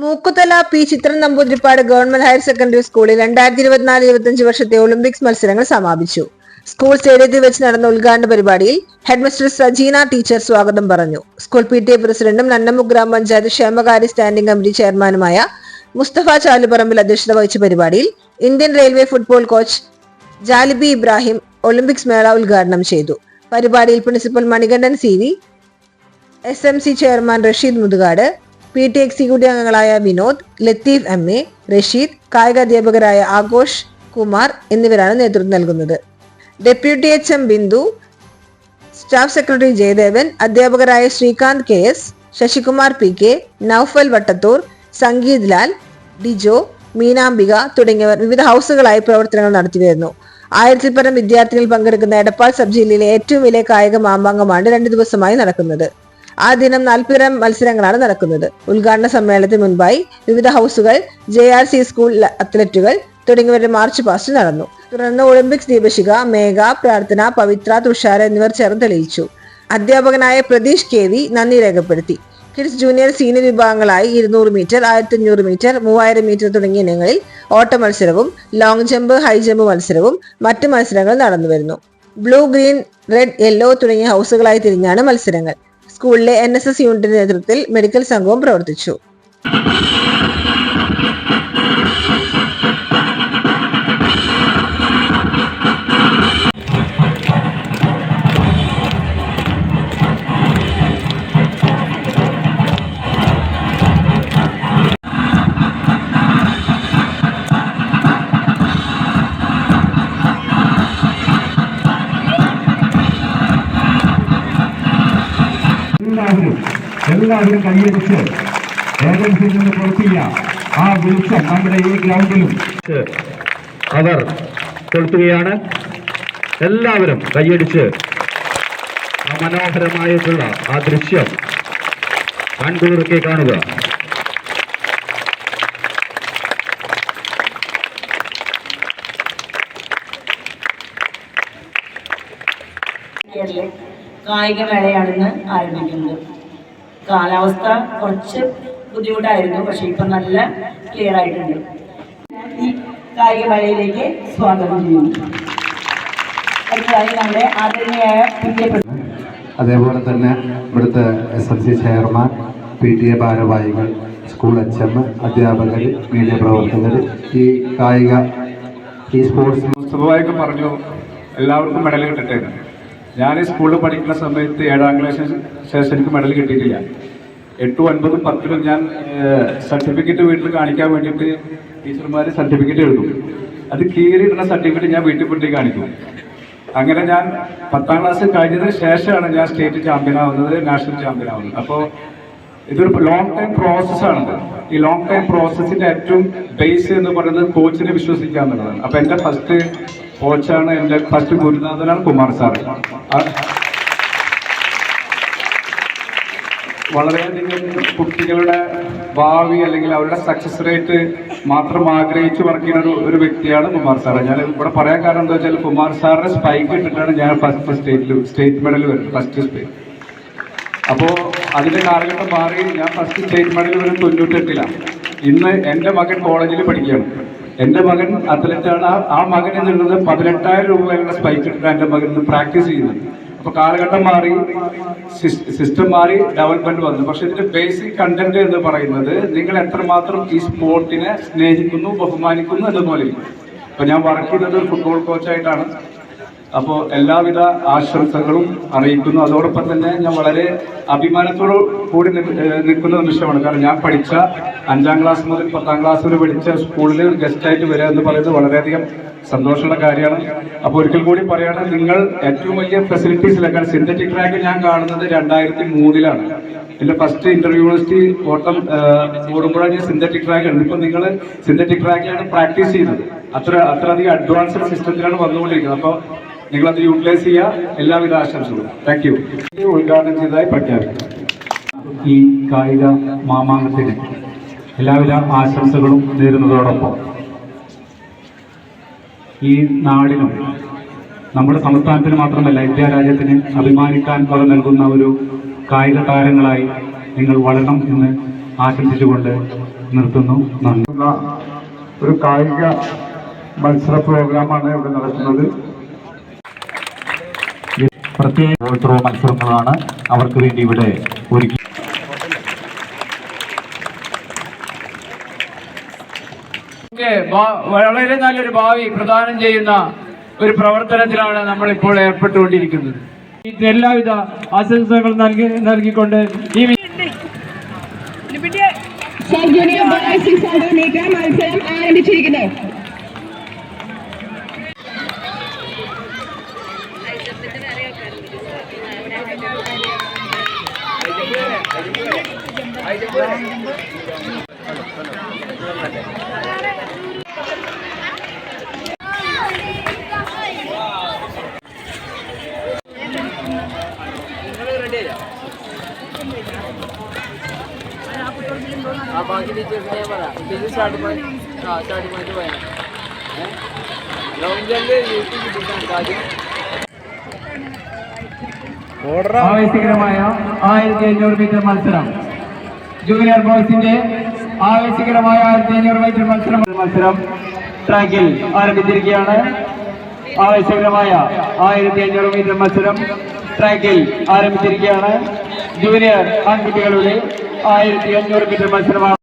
Mookkuthala P Chithran Namboothiripad government higher secondary സ്കൂളിൽ രണ്ടായിരത്തി ഇരുപത്തിനാല് ഇരുപത്തിയഞ്ച് വർഷത്തെ ഒളിമ്പിക്സ് മത്സരങ്ങൾ സമാപിച്ചു. സ്കൂൾ സ്റ്റേഡിയത്തിൽ വെച്ച് നടന്ന ഉദ്ഘാടന പരിപാടിയിൽ ഹെഡ്മിസ്റ്റർ സജീന ടീച്ചർ സ്വാഗതം പറഞ്ഞു. സ്കൂൾ പി ടി എ പ്രസിഡന്റും നന്നമു ഗ്രാമപഞ്ചായത്ത് ക്ഷേമകാര്യ സ്റ്റാൻഡിംഗ് കമ്മിറ്റി ചെയർമാനുമായ മുസ്തഫ ചാലുപറമ്പിൽ അധ്യക്ഷത വഹിച്ച പരിപാടിയിൽ Indian railway football coach Jalibi Ibrahim Olympics മേള ഉദ്ഘാടനം ചെയ്തു. പരിപാടിയിൽ principal Manikandan C V S M C chairman Rasheed Muthukad P T executive അംഗങ്ങളായ വിനോദ് ലത്തീഫ് എം. എ റഷീദ് കായിക അധ്യാപകരായ ആഘോഷ് കുമാർ എന്നിവരാണ് നേതൃത്വം നൽകുന്നത്. Deputy H. M. Bindu staff secretary Jayadevan അധ്യാപകരായ Sreekanth K. S Sasikumar P. K Noufal Vattathur Sangeeth Lal Dijo Meenambika തുടങ്ങിയവർ വിവിധ ഹൗസുകളായി പ്രവർത്തനങ്ങൾ നടത്തിവരുന്നു ആയിരത്തിൽ പരം വിദ്യാർത്ഥികൾ പങ്കെടുക്കുന്ന എടപ്പാൾ സബ് ജില്ലയിലെ ഏറ്റവും വലിയ കായിക മാമാങ്കമാണ് രണ്ടു ദിവസമായി നടക്കുന്നത്. ആ ദിനം നാൽപ്പതിനം മത്സരങ്ങളാണ് നടക്കുന്നത്. ഉദ്ഘാടന സമ്മേളനത്തിന് മുൻപായി വിവിധ ഹൗസുകൾ ജെ ആർ സി സ്കൂൾ അത്ലറ്റുകൾ തുടങ്ങിയവരുടെ മാർച്ച് പാസ്റ്റ് നടന്നു. തുടർന്ന് ഒളിമ്പിക്സ് ദീപശിക മേഘ പ്രാർത്ഥന പവിത്ര തുഷാര എന്നിവർ ചേർന്ന് തെളിയിച്ചു. അധ്യാപകനായ പ്രതീഷ് കെ വി നന്ദി രേഖപ്പെടുത്തി. കിഡ്സ് ജൂനിയർ സീനിയർ വിഭാഗങ്ങളായി ഇരുന്നൂറ് മീറ്റർ ആയിരത്തി അഞ്ഞൂറ് മീറ്റർ മൂവായിരം മീറ്റർ തുടങ്ങിയ ഇനങ്ങളിൽ ഓട്ട മത്സരവും ലോങ് ജമ്പ് ഹൈ ജമ്പ് മത്സരവും മറ്റ് മത്സരങ്ങൾ നടന്നുവരുന്നു ബ്ലൂ ഗ്രീൻ റെഡ് യെല്ലോ തുടങ്ങിയ ഹൗസുകളായി തിരിഞ്ഞാണ് മത്സരങ്ങൾ. സ്കൂളിലെ എൻ എസ് എസ് യൂണിറ്റിന്റെ നേതൃത്വത്തിൽ മെഡിക്കൽ സംഘവും പ്രവർത്തിച്ചു. എല്ലാവരും കൈയടിച്ച് ഏജൻസിയിൽ നിന്ന് പുറത്തിയ ആ വെളിച്ചം നമ്മുടെ ഈ ഗ്രൗണ്ടിലും. അവർ കൊളുത്തുകയാണ്. എല്ലാവരും കൈയടിച്ച് ആ മനോഹരമായിട്ടുള്ള ആ ദൃശ്യം കണ്ടുറക്കെ കാണുക. കായികമേളയാണ് ആരംഭിക്കുന്നത്. കാലാവസ്ഥ കുറച്ച് ബുദ്ധിമുട്ടായിരുന്നു. പക്ഷെ ഇപ്പൊ നല്ല ക്ലിയർ ആയിട്ടുണ്ട്. ഈ കായികമേളയിലേക്ക് സ്വാഗതം ചെയ്യുന്നു. അടുത്തതായി നമ്മുടെ ആദരണീയായ അതേപോലെ തന്നെ ഇവിടുത്തെ S L C chairman P T A ഭാരവാഹികൾ സ്കൂൾ എച്ച് എം അധ്യാപകർ മീഡിയ പ്രവർത്തകർ ഈ കായിക ഈ സ്പോർട്സ് മുസ്തഫായൊക്കെ പറഞ്ഞു എല്ലാവർക്കും മെഡൽ കിട്ടട്ടെ എന്ന്. ഞാൻ സ്കൂളിൽ പഠിക്കുന്ന സമയത്ത് ഏഴാം ക്ലാസ് ശേഷം എനിക്ക് മെഡൽ കിട്ടിയിട്ടില്ല. എട്ടും ഒൻപതും പത്തിലും ഞാൻ സർട്ടിഫിക്കറ്റ് വീട്ടിൽ കാണിക്കാൻ വേണ്ടിയിട്ട് ടീച്ചർമാർ സർട്ടിഫിക്കറ്റ് എഴുതും. അത് കീറിയിടുന്ന സർട്ടിഫിക്കറ്റ് ഞാൻ വീട്ടിൽ കൊണ്ടുപോയി കാണിക്കും. അങ്ങനെ ഞാൻ പത്താം ക്ലാസ് കഴിഞ്ഞതിന് ശേഷമാണ് ഞാൻ സ്റ്റേറ്റ് ചാമ്പ്യൻ ആവുന്നത് നാഷണൽ ചാമ്പ്യൻ ആവുന്നത്. അപ്പോൾ ഇതൊരു ലോങ് ടൈം പ്രോസസ്സാണ് ഈ ലോങ് ടൈം പ്രോസസ്സിന്റെ ഏറ്റവും ബേസ് എന്ന് പറയുന്നത് കോച്ചിനെ വിശ്വസിക്കുക എന്നുള്ളതാണ്. അപ്പോൾ എന്റെ ഫസ്റ്റ് കോച്ചാണ് എന്റെ ഫസ്റ്റ് ഗുരുനാഥനാണ് കുമാർ സാർ വളരെയധികം കുട്ടികളുടെ ഭാവി അല്ലെങ്കിൽ അവരുടെ സക്സസ് റേറ്റ് മാത്രം ആഗ്രഹിച്ച് വർക്ക് ചെയ്യുന്ന ഒരു വ്യക്തിയാണ് കുമാർ സാർ ഞാൻ ഇവിടെ പറയാൻ കാരണം എന്താ വെച്ചാൽ കുമാർ സാറിന്റെ സ്പൈക്ക് ഇട്ടിട്ടാണ് ഞാൻ ഫസ്റ്റ് സ്റ്റേറ്റിൽ സ്റ്റേറ്റ് മെഡൽ വരുന്നത് ഫസ്റ്റ് സ്റ്റേറ്റ് അപ്പോൾ അതിന്റെ കാലഘട്ടം മാറി ഞാൻ ഫസ്റ്റ് സ്റ്റേറ്റ് മെഡൽ വരുന്നത് തൊണ്ണൂറ്റെട്ടിലാണ്. ഇന്ന് എന്റെ മകൻ കോളേജിൽ പഠിക്കുകയാണ്. എന്റെ മകൻ അത്ലറ്റാണ്. ആ ആ മകൻ എന്നുള്ളത് പതിനെട്ടായിരം രൂപ വരെയുള്ള സ്പൈക്ക് ഇട്ടിട്ട് എന്റെ മകൻ പ്രാക്ടീസ് ചെയ്യുന്നത് അപ്പോൾ കാലഘട്ടം മാറി സിസ്റ്റം മാറി ഡെവലപ്മെന്റ് വന്നു. പക്ഷെ ഇതിന്റെ ബേസിക് കണ്ടന്റ് എന്ന് പറയുന്നത് നിങ്ങൾ എത്രമാത്രം ഈ സ്പോർട്ടിനെ സ്നേഹിക്കുന്നു ബഹുമാനിക്കുന്നു എന്നതുപോലെ അപ്പോൾ ഞാൻ വർക്ക് ചെയ്യുന്നത് ഒരു ഫുട്ബോൾ കോച്ചായിട്ടാണ് അപ്പോൾ എല്ലാവിധ ആശംസകളും അറിയിക്കുന്നു. അതോടൊപ്പം തന്നെ ഞാൻ വളരെ അഭിമാനത്തോടു കൂടി നിൽക്കുന്ന നിമിഷമാണ്. കാരണം ഞാൻ പഠിച്ച അഞ്ചാം ക്ലാസ് മുതൽ പത്താം ക്ലാസ് വരെ പഠിച്ച സ്കൂളിൽ ഗസ്റ്റായിട്ട് വരിക എന്ന് പറയുന്നത് വളരെയധികം സന്തോഷമുള്ള കാര്യമാണ്. അപ്പോൾ ഒരിക്കൽ കൂടി പറയുകയാണ് നിങ്ങൾ ഏറ്റവും വലിയ ഫെസിലിറ്റീസിലൊക്കെ സിന്തറ്റിക് ട്രാക്ക് ഞാൻ കാണുന്നത് രണ്ടായിരത്തി മൂന്നിലാണ് എന്റെ ഫസ്റ്റ് ഇന്റർ യൂണിവേഴ്സിറ്റി ഓട്ടം ഓടുമ്പോഴാണ് ഞാൻ സിന്തറ്റിക് ട്രാക്ക് ഉണ്ട് ഇപ്പം നിങ്ങൾ സിന്തറ്റിക് ട്രാക്കിലാണ് പ്രാക്ടീസ് ചെയ്യുന്നത്. അത്ര അത്രയധികം അഡ്വാൻസ്ഡ് സിസ്റ്റത്തിലാണ് വന്നുകൊണ്ടിരിക്കുന്നത്. അപ്പോൾ നിങ്ങളത് യൂട്ടിലൈസ് ചെയ്യുക എല്ലാവിധ ആശംസകളും. താങ്ക് യു ഉദ്ഘാടനം ചെയ്തതായി പ്രഖ്യാപിക്കും. ഈ കായിക മാമാങ്കത്തിന് എല്ലാവിധ ആശംസകളും നേരുന്നതോടൊപ്പം ഈ നാടിനും നമ്മുടെ സംസ്ഥാനത്തിന് മാത്രമല്ല ഇന്ത്യ രാജ്യത്തിന് അഭിമാനിക്കാൻ വക നൽകുന്ന ഒരു കായിക താരങ്ങളായി നിങ്ങൾ വളരണം എന്ന് ആശംസിച്ചുകൊണ്ട് നിർത്തുന്നു. നന്ദി. ഒരു കായിക മത്സര പ്രോഗ്രാമാണ് ഇവിടെ നടക്കുന്നത്. പ്രത്യേക ത്രോ മത്സരങ്ങളാണ് അവർക്ക് വേണ്ടി ഇവിടെ ഒരുക്കി വളരെ നല്ലൊരു ഭാവി പ്രദാനം ചെയ്യുന്ന ഒരു പ്രവർത്തനത്തിലാണ് നമ്മൾ ഇപ്പോൾ ഏർപ്പെട്ടുകൊണ്ടിരിക്കുന്നത്. എല്ലാവിധ ആശംസകൾ നൽകി നൽകിക്കൊണ്ട് ഈ വി- സബ് ലോങ് ജമ്പ് സംഘടനയ്ക്ക് മത്സരം ആരംഭിച്ചിരിക്കുന്നു ആവേശകരമായ ആയിരത്തി അഞ്ഞൂറ് മീറ്റർ മത്സരം. ജൂനിയർ ബോയ്സിന്റെ ആവേശകരമായ ആയിരത്തി അഞ്ഞൂറ് മീറ്റർ മത്സരം. മത്സരം ട്രാക്കിൽ ആരംഭിച്ചിരിക്കുകയാണ്. ആവേശകരമായ ആയിരത്തി അഞ്ഞൂറ് മീറ്റർ മത്സരം ട്രാക്കിൽ ആരംഭിച്ചിരിക്കുകയാണ്. ജൂനിയർ ആൺകുട്ടികളുടെ ആയിരത്തി അഞ്ഞൂറ് മീറ്റർ മത്സരമാണ്.